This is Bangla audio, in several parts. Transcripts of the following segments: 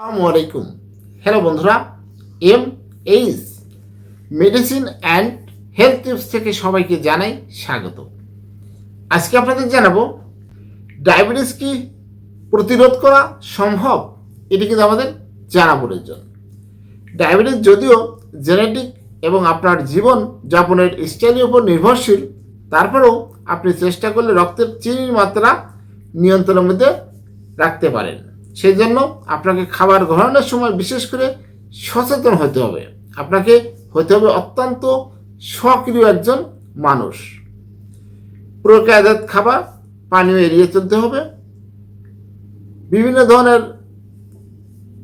আসসালামু আলাইকুম। হ্যালো বন্ধুরা, M H medicine and health tips থেকে সবাইকে জানাই স্বাগত। আজকে আপনাদের জানাব, ডায়াবেটিস কি প্রতিরোধ করা সম্ভব? এটি কিন্তু আমাদের জানা প্রয়োজন ডায়াবেটিস যদিও জেনেটিক এবং আপনার জীবন যাপনের স্টাইলের উপর নির্ভরশীল, তারপরেও আপনি চেষ্টা করলে রক্তের চিনির মাত্রা নিয়ন্ত্রণের মধ্যে রাখতে পারেন। সেই জন্য আপনাকে খাবার গ্রহণের সময় বিশেষ করে সচেতন হতে হবে। আপনাকে হতে হবে অত্যন্ত সক্রিয় একজন মানুষ। প্রক্রিয়াজাত খাবার পানীয় এড়িয়ে চলতে হবে। বিভিন্ন ধরনের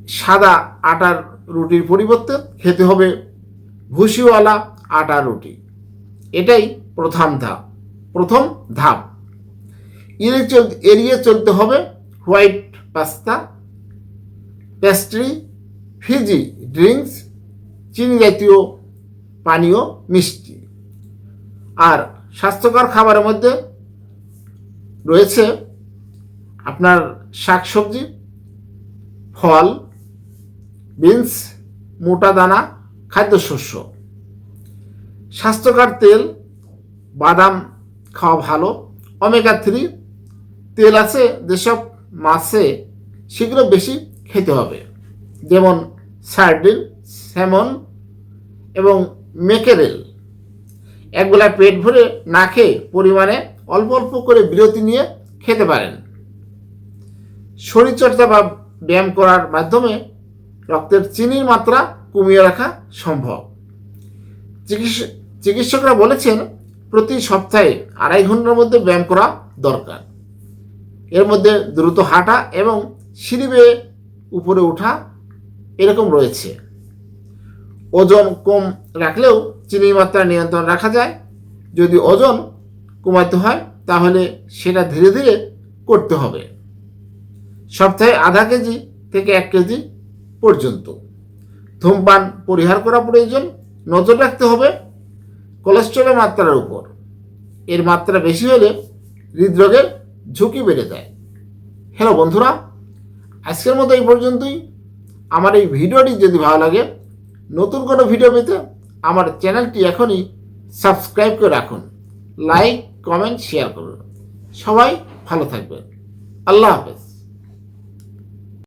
সাদা আটার রুটির পরিবর্তে খেতে হবে ভুসিওয়ালা আটা রুটি। এটাই প্রথম ধাপ। প্রথম ধাপ। এড়িয়ে চল, এড়িয়ে চলতে হবে white pasta pastry fizzy drinks চিনি জাতীয় পানীয়, মিষ্টি। আর স্বাস্থ্যকর খাবারের মধ্যে রয়েছে আপনার শাকসবজি, ফল, বিনস, মোটা দানা, খাদ্যশস্য। স্বাস্থ্যকর তেল, বাদাম খাওয়া ভালো অমেগা থ্রি, তেল আছে যেসব মাছে সেগুলো বেশি খেতে হবে। যেমন সার্ডিন স্যামন এবং মেকেরেল একবেলা পেট ভরে না খেয়ে পরিমাণে অল্প অল্প করে বিরতি নিয়ে খেতে পারেন। শরীরচর্চা বা ব্যায়াম করার মাধ্যমে রক্তের চিনির মাত্রা কমিয়ে রাখা সম্ভব। চিকিৎসক চিকিৎসকরা বলেছেন, প্রতি সপ্তাহে আড়াই ঘণ্টার মধ্যে ব্যায়াম করা দরকার। এর মধ্যে দ্রুত হাঁটা এবং সিঁড়ি বেয়ে উপরে ওঠা এরকম রয়েছে। ওজন কম রাখলেও চিনির মাত্রা নিয়ন্ত্রণ রাখা যায়। যদি ওজন কমাতে হয়, তাহলে সেটা ধীরে ধীরে করতে হবে। সপ্তাহে আধা কেজি থেকে এক কেজি পর্যন্ত। ধূমপান পরিহার করা প্রয়োজন। নজর রাখতে হবে কোলেস্ট্রলের মাত্রার উপর। এর মাত্রা বেশি হলে হৃদরোগের ঝুঁকি বেড়ে যায়। হ্যালো বন্ধুরা, আজকের মতো এই পর্যন্তই। আমার এই ভিডিওটি যদি ভালো লাগে, নতুন কোনো ভিডিও পেতে আমার চ্যানেলটি এখনই সাবস্ক্রাইব করে রাখুন। লাইক কমেন্ট শেয়ার করুন। সবাই ভালো থাকবেন। আল্লাহ হাফেজ।